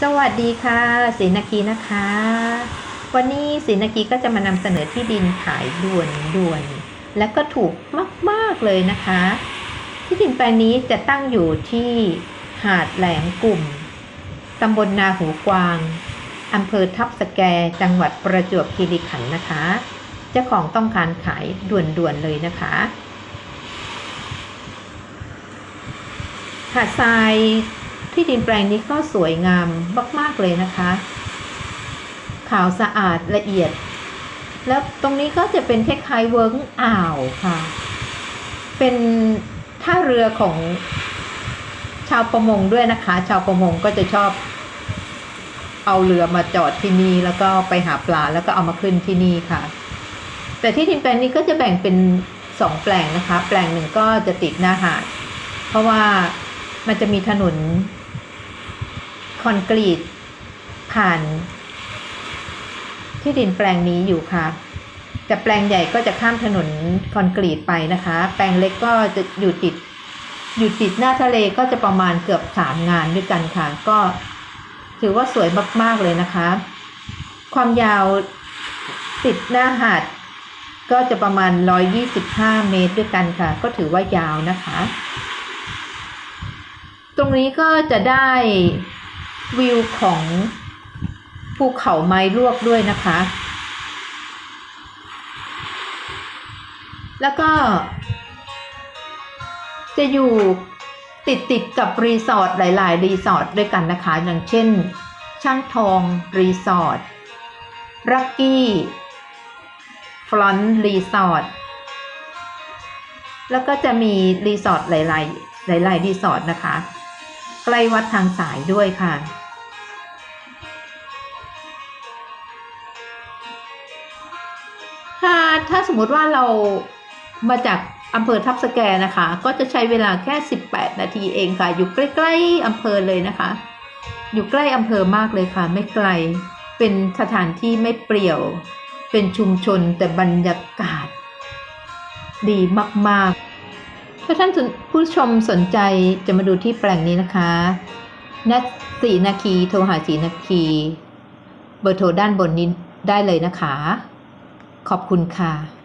สวัสดีค่ะสินาคีนะคะ วันนี้สินาคีก็จะมานำเสนอที่ดินขายด่วนด่วน และก็ถูกมาก ๆ เลยนะคะ ที่ดินแปลงนี้จะตั้งอยู่ที่หาดแหลมกลุ่มตำบลนาหูกวางอำเภอทับสแกจังหวัดประจวบคีรีขันธ์นะคะ เจ้าของต้องการขายด่วนๆเลยนะคะ หาดทราย ที่ดินแปลงนี้ก็สวยงามมาก ๆ เลยนะคะ ขาวสะอาดละเอียด แล้วตรงนี้ก็จะเป็นคล้ายๆเวิร์กอ่าวค่ะ เป็นท่าเรือของชาวประมงด้วยนะคะ ชาวประมงก็จะชอบ เอาเรือมาจอดที่นี่แล้วก็ไปหาปลาแล้วก็เอามาขึ้นที่นี่ค่ะ แต่ที่ดินแปลงนี้ก็จะแบ่งเป็นสองแปลงนะคะ แปลงหนึ่งก็จะติดหน้าหาดเพราะว่ามันจะมีถนน อนกรีตผ่าน ที่ดินแปลงนี้อยู่ค่ะ แต่แปลงใหญ่ก็จะข้ามถนนคอนกรีตไปนะคะ แปลงเล็กก็จะอยู่ติด อยู่ติดหน้าทะเลก็จะประมาณเกือบสามงานด้วยกันค่ะ ก็ถือว่าสวยมาก ๆ เลยนะคะ ความยาวติดหน้าหาดก็จะประมาณ 125 เมตรด้วยกันค่ะ ก็ถือว่ายาวนะคะ ตรงนี้ก็จะได้ วิวของภูเขาไม้ลวกด้วยนะคะ แล้วก็ จะอยู่ติดติดกับรีสอร์ทหลาย ๆ รีสอร์ทด้วยกันนะคะ อย่างเช่น ช่างทองรีสอร์ทรักกี้ฟลอนรีสอร์ทแล้วก็จะมีรีสอร์ทหลาย ๆ หลาย ๆ รีสอร์ทนะคะ ใกล้วัดทางสายด้วยค่ะ ถ้าถ้าสมมติว่าเรามาจากอำเภอทับสแกนะคะ ก็จะใช้เวลาแค่ 18 นาทีเองค่ะ อยู่ใกล้ๆอำเภอเลยนะคะ อยู่ใกล้อำเภอมากเลยค่ะ ไม่ไกล เป็นสถานที่ไม่เปรี่ยว เป็นชุมชนแต่บรรยากาศ ดีมากๆ ถ้าท่านผู้ชมสนใจจะมาดูที่แปลงนี้นะคะนัดสีนาคีโทรหาสีนาคี เบอร์โทรด้านบนนี้ได้เลยนะคะ ขอบคุณค่ะ